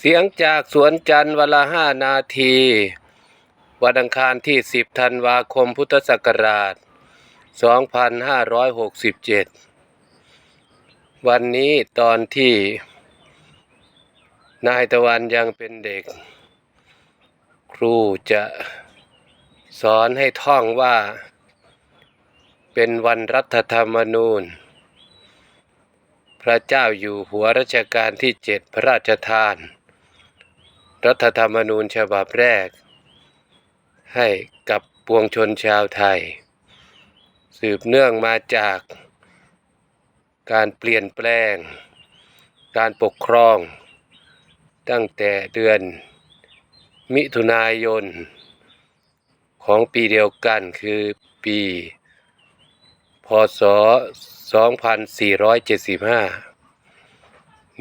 เสียงจากสวนจันทร์วันละห้านาที วันอังคารที่ 10 ธันวาคมพุทธศักราช 2567 วันนี้ตอนที่ นายตะวันยังเป็นเด็ก ครูจะสอนให้ท่องว่า เป็นวันรัฐธรรมนูญ พระเจ้าอยู่หัวรัชกาลที่เจ็ดพระราชทาน รัฐธรรมนูญฉบับแรก ให้กับปวงชนชาวไทย สืบเนื่องมาจากการเปลี่ยนแปลง การปกครอง ตั้งแต่เดือนมิถุนายน ของปีเดียวกันคือปี พศ 2475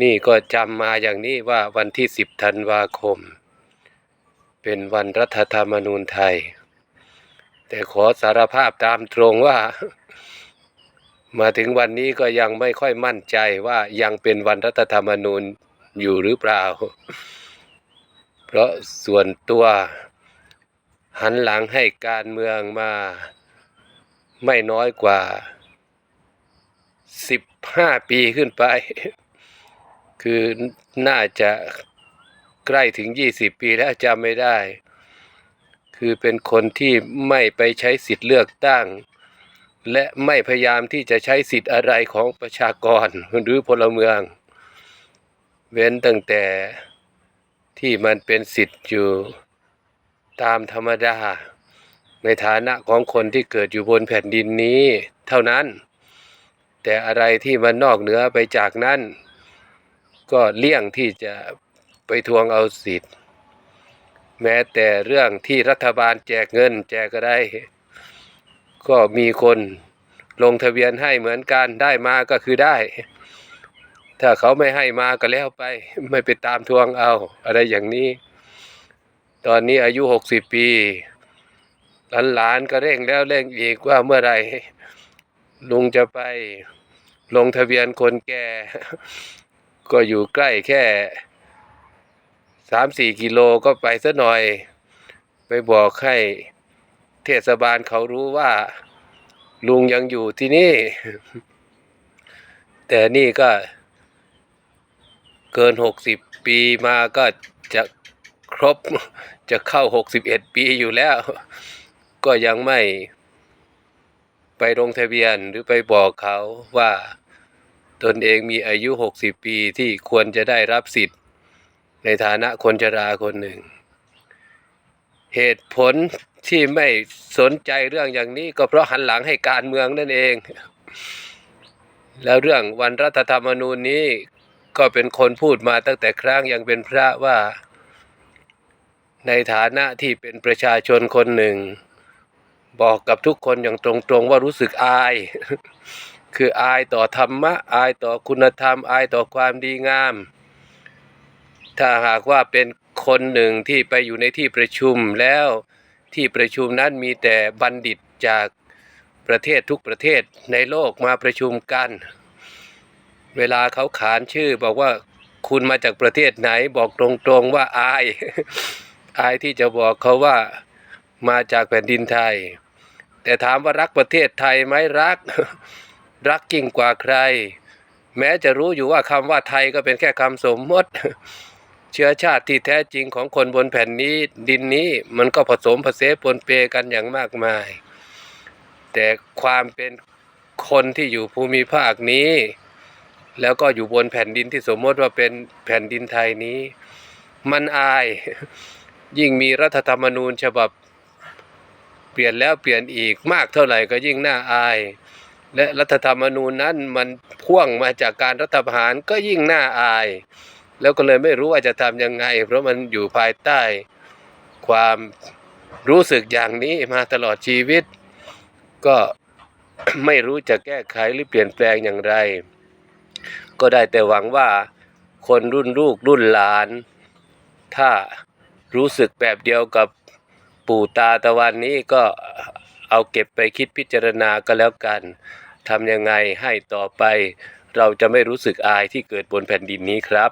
นี่ก็จำมาอย่างนี้ว่าวันที่10ธันวาคม เป็นวันรัฐธรรมนูญไทย แต่ขอสารภาพตามตรงว่า มาถึงวันนี้ก็ยังไม่ค่อยมั่นใจว่ายังเป็นวันรัฐธรรมนูญอยู่หรือเปล่า เพราะส่วนตัวหันหลังให้การเมืองมาไม่น้อยกว่า 15 ปีขึ้นไป คือน่าจะใกล้ถึง 20 ปีแล้วจำไม่ได้ คือเป็นคนที่ไม่ไปใช้สิทธิ์เลือกตั้ง และไม่พยายามที่จะใช้สิทธิ์อะไรของประชากรหรือพลเมือง เว้นตั้งแต่ที่มันเป็นสิทธิ์อยู่ตามธรรมดา ในฐานะของคนที่เกิดอยู่บนแผ่นดินนี้ เท่านั้น แต่อะไรที่มันนอกเหนือไปจากนั้น ก็เลี่ยงที่จะไปทวงเอาสิทธิ์ แม้แต่เรื่องที่รัฐบาลแจกเงิน แจกอะไรก็มีคนลงทะเบียนให้เหมือนกันได้มาก็คือได้ ถ้าเขาไม่ให้มาก็แล้วไป ไม่ไปตามทวงเอา อะไรอย่างนี้ ตอนนี้อายุหกสิบปีหลานๆก็เร่งแล้วเร่งอีกว่าเมื่อไรลุงจะไปลงทะเบียนคนแก่ ก็อยู่ใกล้แค่สามสี่กิโลก็ไปซะหน่อย ไปบอกให้เทศบาลเขารู้ว่า ลุงยังอยู่ที่นี่ แต่นี่ก็ เกินหกสิบปีมาก็จะครบจะเข้าหกสิบเอ็ดปีอยู่แล้ว ก็ยังไม่ไปลงทะเบียนหรือไปบอกเขาว่า ตนเองมีอายุ 60 ปีที่ควรจะได้รับสิทธิ์ ในฐานะคนชราคนหนึ่ง เหตุผลที่ไม่สนใจเรื่องอย่างนี้ก็เพราะหันหลังให้การเมืองนั่นเอง แล้วเรื่องวันรัฐธรรมนูญนี้ก็เป็นคนพูดมาตั้งแต่ครั้งยังเป็นพระว่า ในฐานะที่เป็นประชาชนคนหนึ่ง บอกกับทุกคนอย่างตรงๆว่ารู้สึกอาย คืออายต่อธรรมะ อายต่อคุณธรรม อายต่อความดีงาม ถ้าหากว่าเป็นคนหนึ่งที่ไปอยู่ในที่ประชุมแล้วที่ประชุมนั้นมีแต่บัณฑิตจากประเทศทุกประเทศในโลกมาประชุมกัน เวลาเขาขานชื่อบอกว่าคุณมาจากประเทศไหนบอกตรงๆว่าอาย อายที่จะบอกเขาว่ามาจากแผ่นดินไทย แต่ถามว่ารักประเทศไทยไหมรัก รักยิ่งกว่าใคร แม้จะรู้อยู่ว่าคำว่าไทยก็เป็นแค่คำสมมติ เชื้อชาติที่แท้จริงของคนบนแผ่นนี้ ดินนี้มันก็ผสมผสมปนเปกันอย่างมากมาย แต่ความเป็นคนที่อยู่ภูมิภาคนี้ แล้วก็อยู่บนแผ่นดินที่สมมติว่าเป็นแผ่นดินไทยนี้ มันอาย ยิ่งมีรัฐธรรมนูญฉบับ เปลี่ยนแล้วเปลี่ยนอีกมากเท่าไหร่ก็ยิ่งน่าอาย และรัฐธรรมนูญนั้นมันพ่วงมาจากการรัฐประหารก็ยิ่งน่าอาย แล้วก็เลยไม่รู้ว่าจะทำยังไง เพราะมันอยู่ภายใต้ความรู้สึกอย่างนี้มาตลอดชีวิต ก็ไม่รู้จะแก้ไขหรือเปลี่ยนแปลงอย่างไร ก็ได้แต่หวังว่าคนรุ่นลูกรุ่นหลาน ถ้ารู้สึกแบบเดียวกับปู่ตาตะวันนี้ก็เอาเก็บไปคิดพิจารณาก็แล้วกัน ทำยังไงให้ต่อไป เราจะไม่รู้สึกอายที่เกิดบนแผ่นดินนี้ครับ